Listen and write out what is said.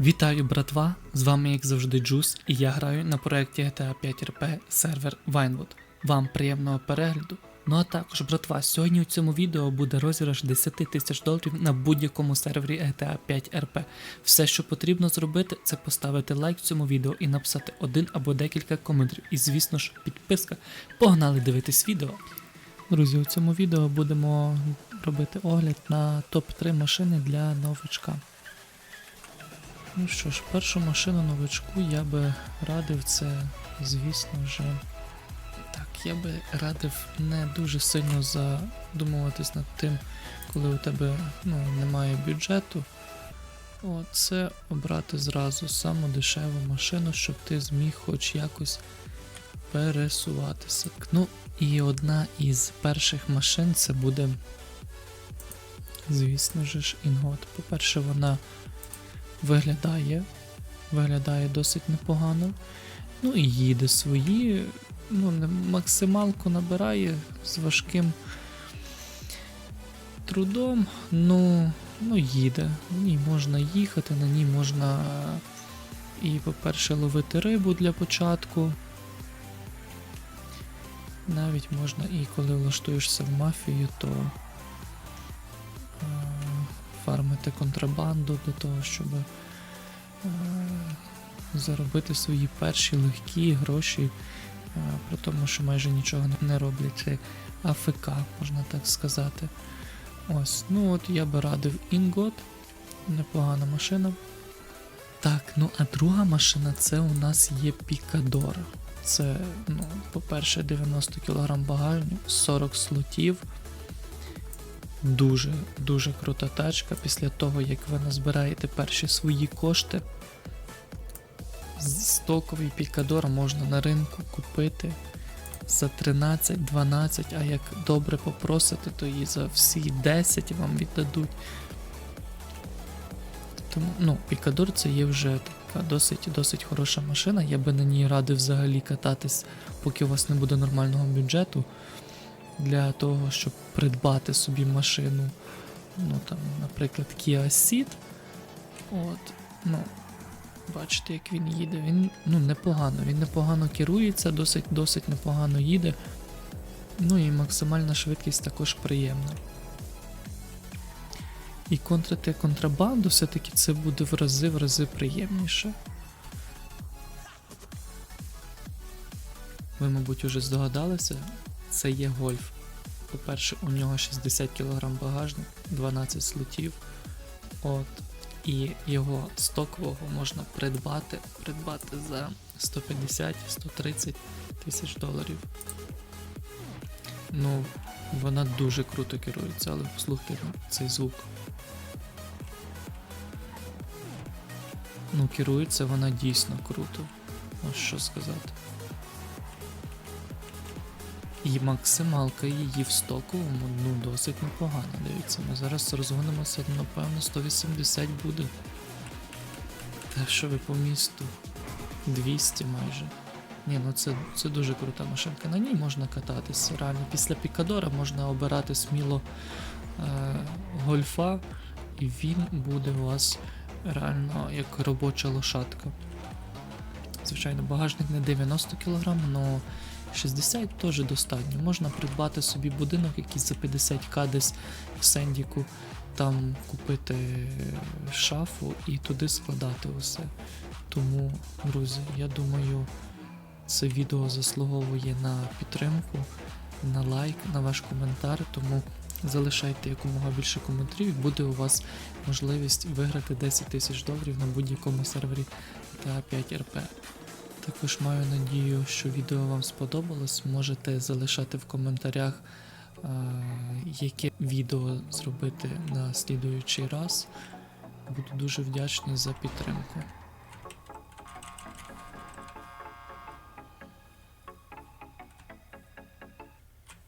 Вітаю, братва! З вами, як завжди, Джус, і я граю на проєкті GTA 5 RP сервер Vinewood. Вам приємного перегляду. Ну а також, братва, сьогодні у цьому відео буде розіграш 10 тисяч доларів на будь-якому сервері GTA 5 RP. Все, що потрібно зробити, це поставити лайк цьому відео і написати один або декілька коментарів. І, звісно ж, підписка. Погнали дивитись відео. Друзі, у цьому відео будемо робити огляд на топ-3 машини для новичка. Ну що ж, першу машину новичку я би радив це, звісно ж. Так, я би радив не дуже сильно задумуватись над тим, коли у тебе ну, немає бюджету. О, це обрати зразу саму дешеву машину, щоб ти зміг хоч якось пересуватися. Ну, і одна із перших машин це буде, звісно ж, Інгот. По-перше, вона виглядає, виглядає досить непогано. Ну і їде свої, ну, максималку набирає з важким трудом. Ну, ну їде. На ній можна їхати, на ній можна і, по-перше, ловити рибу для початку. Навіть можна і коли влаштуєшся в мафію, то фармити контрабанду для того, щоб е, заробити свої перші легкі гроші, е, при тому, що майже нічого не- не роблячи АФК, можна так сказати. Ось, ну от я би радив Інгот, непогана машина. Так, ну а друга машина це у нас є Пікадор. Це, ну, по-перше, 90 кг багажник, 40 слотів. Дуже, дуже крута тачка. Після того, як ви назбираєте перші свої кошти, стоковий пікадор можна на ринку купити за 13-12, а як добре попросити, то і за всі 10 вам віддадуть. Тому, ну, Пікадор це є вже така досить, досить хороша машина. Я би на ній радив взагалі кататись, поки у вас не буде нормального бюджету. Для того, щоб придбати собі машину. Ну там, наприклад, Kia Ceed. От, ну, бачите, як він їде. Він ну, непогано, він непогано керується, досить, досить непогано їде. Ну і максимальна швидкість також приємна. І контрити контрабанду все-таки це буде в рази в рази приємніше. Ви, мабуть, уже здогадалися, це є гольф. По-перше, у нього 60 кг багажник, 12 слотів. От. І його стокового можна придбати, придбати за 150-130 тисяч доларів. Ну, вона дуже круто керується, але послухайте цей звук. Ну, керується вона дійсно круто. Ось що сказати. І максималка її в стоковому ну, досить непогана. Дивіться, ми зараз розгонимося, напевно, 180 буде. Та що ви по місту? 200 майже. Ні, ну це, це дуже крута машинка. На ній можна кататися. Реально, після Пікадора можна обирати сміло е, гольфа, і він буде у вас реально як робоча лошадка. Звичайно, багажник не 90 кг, але 60 теж достатньо. Можна придбати собі будинок якийсь за 50к десь в Сендіку, там купити шафу і туди складати усе. Тому, друзі, я думаю, це відео заслуговує на підтримку, на лайк, на ваш коментар. Тому залишайте якомога більше коментарів, і буде у вас можливість виграти 10 тисяч доларів на будь-якому сервері та 5 РП. Також маю надію, що відео вам сподобалось. Можете залишати в коментарях, яке відео зробити на слідуючий раз. Буду дуже вдячний за підтримку.